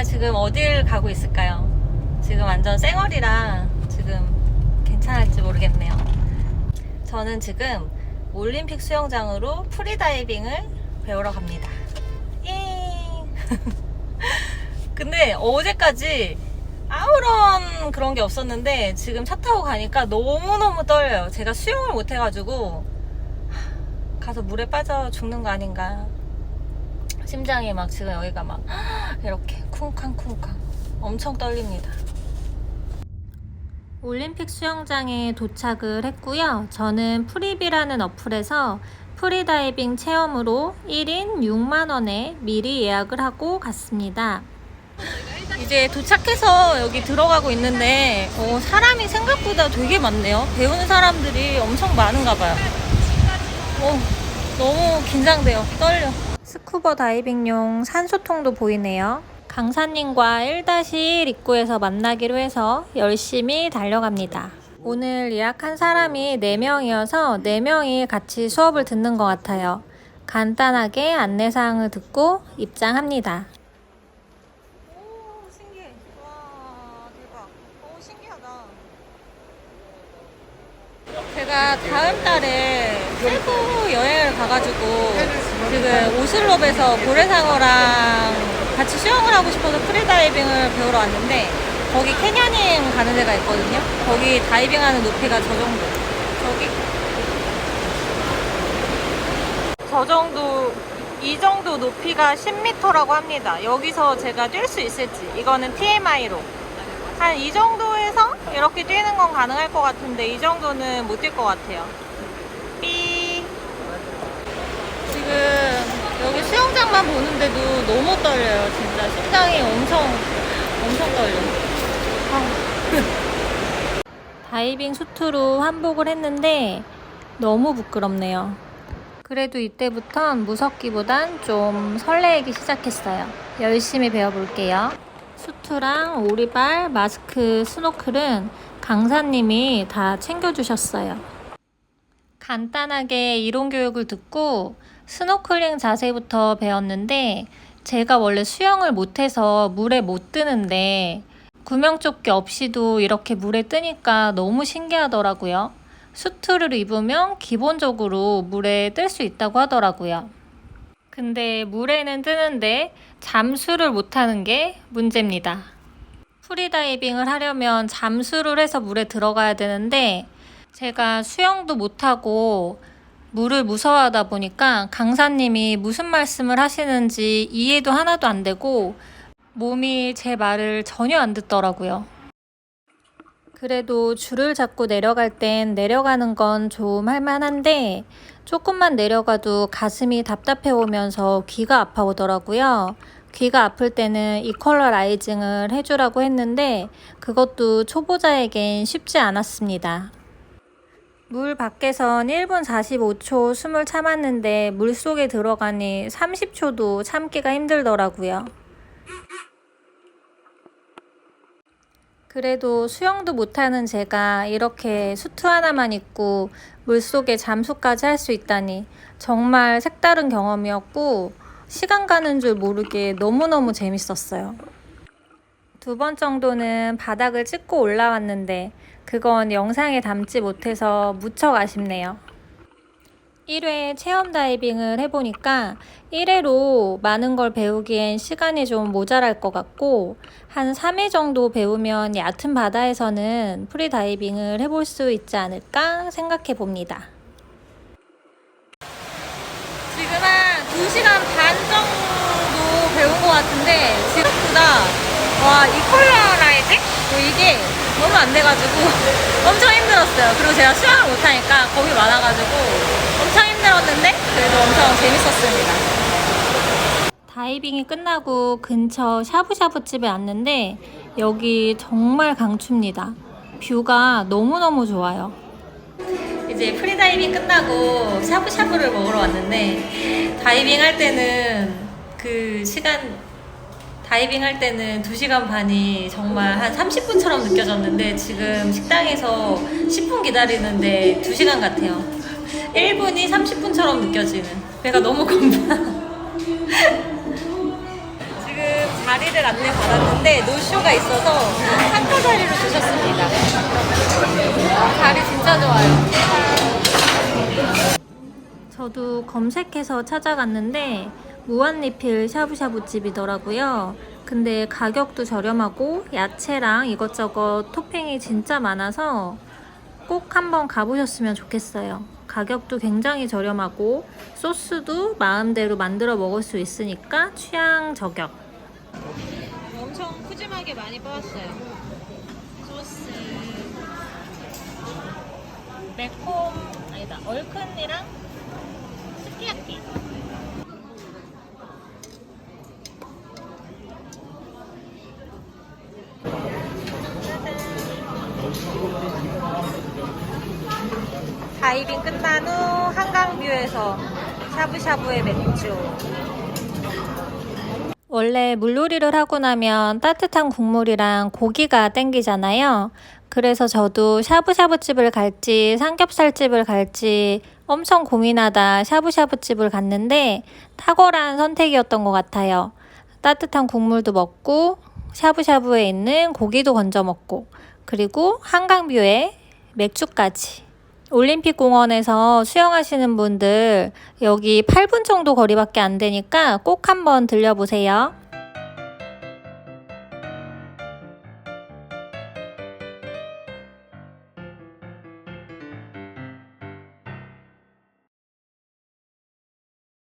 제가 지금 어딜 가고 있을까요? 지금 완전 쌩얼이라 지금 괜찮을지 모르겠네요. 저는 지금 올림픽 수영장으로 프리다이빙을 배우러 갑니다. 예. 근데 어제까지 아무런 그런 게 없었는데 지금 차 타고 가니까 너무너무 떨려요. 제가 수영을 못 해가지고 가서 물에 빠져 죽는 거 아닌가. 심장이 막 지금 여기가 막 이렇게 쿵쾅쿵쾅 엄청 떨립니다. 올림픽 수영장에 도착을 했고요. 저는 프리비라는 어플에서 프리다이빙 체험으로 1인 6만원에 미리 예약을 하고 갔습니다. 이제 도착해서 여기 들어가고 있는데 어, 사람이 생각보다 되게 많네요. 배우는 사람들이 엄청 많은가 봐요. 어, 너무 긴장돼요. 떨려. 스쿠버 다이빙용 산소통도 보이네요. 강사님과 1-1 입구에서 만나기로 해서 열심히 달려갑니다. 오늘 예약한 사람이 4명이어서 4명이 같이 수업을 듣는 것 같아요. 간단하게 안내사항을 듣고 입장합니다. 오, 신기해. 와, 대박. 오, 신기하다. 제가 다음 달에 세부 여행을 가가지고 지금 오슬롭에서 고래상어랑 같이 수영을 하고 싶어서 프리다이빙을 배우러 왔는데 거기 캐녀닝 가는 데가 있거든요. 거기 다이빙하는 높이가 저 정도. 저기. 저 정도, 이 정도 높이가 10m라고 합니다. 여기서 제가 뛸 수 있을지. 이거는 TMI로. 한 이 정도에서 이렇게 뛰는 건 가능할 것 같은데 이 정도는 못 뛸 것 같아요. 지금 여기 수영장만 보는데도 너무 떨려요. 진짜 심장이 엄청 엄청 떨려. 아. 다이빙 수트로 환복을 했는데 너무 부끄럽네요. 그래도 이때부턴 무섭기보단 좀 설레기 시작했어요. 열심히 배워볼게요. 수트랑 오리발, 마스크, 스노클은 강사님이 다 챙겨주셨어요. 간단하게 이론 교육을 듣고 스노클링 자세부터 배웠는데 제가 원래 수영을 못해서 물에 못 뜨는데 구명조끼 없이도 이렇게 물에 뜨니까 너무 신기하더라고요. 수트를 입으면 기본적으로 물에 뜰 수 있다고 하더라고요. 근데 물에는 뜨는데 잠수를 못하는 게 문제입니다. 프리다이빙을 하려면 잠수를 해서 물에 들어가야 되는데 제가 수영도 못하고 물을 무서워하다 보니까 강사님이 무슨 말씀을 하시는지 이해도 하나도 안 되고 몸이 제 말을 전혀 안 듣더라고요. 그래도 줄을 잡고 내려갈 땐 내려가는 건 좀 할만한데 조금만 내려가도 가슴이 답답해 오면서 귀가 아파 오더라고요. 귀가 아플 때는 이컬러 라이징을 해주라고 했는데 그것도 초보자에겐 쉽지 않았습니다. 물 밖에선 1분 45초 숨을 참았는데 물 속에 들어가니 30초도 참기가 힘들더라고요. 그래도 수영도 못하는 제가 이렇게 수트 하나만 입고 물 속에 잠수까지 할 수 있다니 정말 색다른 경험이었고 시간 가는 줄 모르게 너무너무 재밌었어요. 두 번 정도는 바닥을 찍고 올라왔는데 그건 영상에 담지 못해서 무척 아쉽네요. 1회 체험 다이빙을 해보니까 1회로 많은 걸 배우기엔 시간이 좀 모자랄 것 같고 한 3회 정도 배우면 얕은 바다에서는 프리 다이빙을 해볼 수 있지 않을까 생각해 봅니다. 지금 한 2시간 반 정도 배운 것 같은데 생각보다 와 이 컬러 라이징? 뭐 이게 너무 안 돼가지고 엄청 힘들었어요. 그리고 제가 수영을 못하니까 겁이 많아가지고 엄청 힘들었는데 그래도 엄청 재밌었습니다. 다이빙이 끝나고 근처 샤브샤브 집에 왔는데 여기 정말 강추입니다. 뷰가 너무너무 좋아요. 이제 프리다이빙 끝나고 샤브샤브를 먹으러 왔는데 다이빙 할 때는 그 시간 다이빙 할 때는 2시간 반이 정말 한 30분처럼 느껴졌는데 지금 식당에서 10분 기다리는데 2시간 같아요. 1분이 30분처럼 느껴지는. 배가 너무 고파. 지금 자리를 안내 받았는데 노쇼가 있어서 상가 자리로 주셨습니다. 자리 진짜 좋아요. 저도 검색해서 찾아갔는데 무한리필 샤브샤브 집이더라고요. 근데 가격도 저렴하고 야채랑 이것저것 토핑이 진짜 많아서 꼭 한번 가보셨으면 좋겠어요. 가격도 굉장히 저렴하고 소스도 마음대로 만들어 먹을 수 있으니까 취향 저격. 엄청 푸짐하게 많이 뽑았어요. 소스 매콤 아니다 얼큰이랑 스키야키. 다이빙 끝난 후 한강뷰에서 샤브샤브의 맥주. 원래 물놀이를 하고 나면 따뜻한 국물이랑 고기가 땡기잖아요. 그래서 저도 샤브샤브 집을 갈지 삼겹살 집을 갈지 엄청 고민하다 샤브샤브 집을 갔는데 탁월한 선택이었던 것 같아요. 따뜻한 국물도 먹고 샤브샤브에 있는 고기도 건져 먹고 그리고 한강뷰에 맥주까지. 올림픽 공원에서 수영하시는 분들 여기 8분 정도 거리밖에 안 되니까 꼭 한번 들려보세요.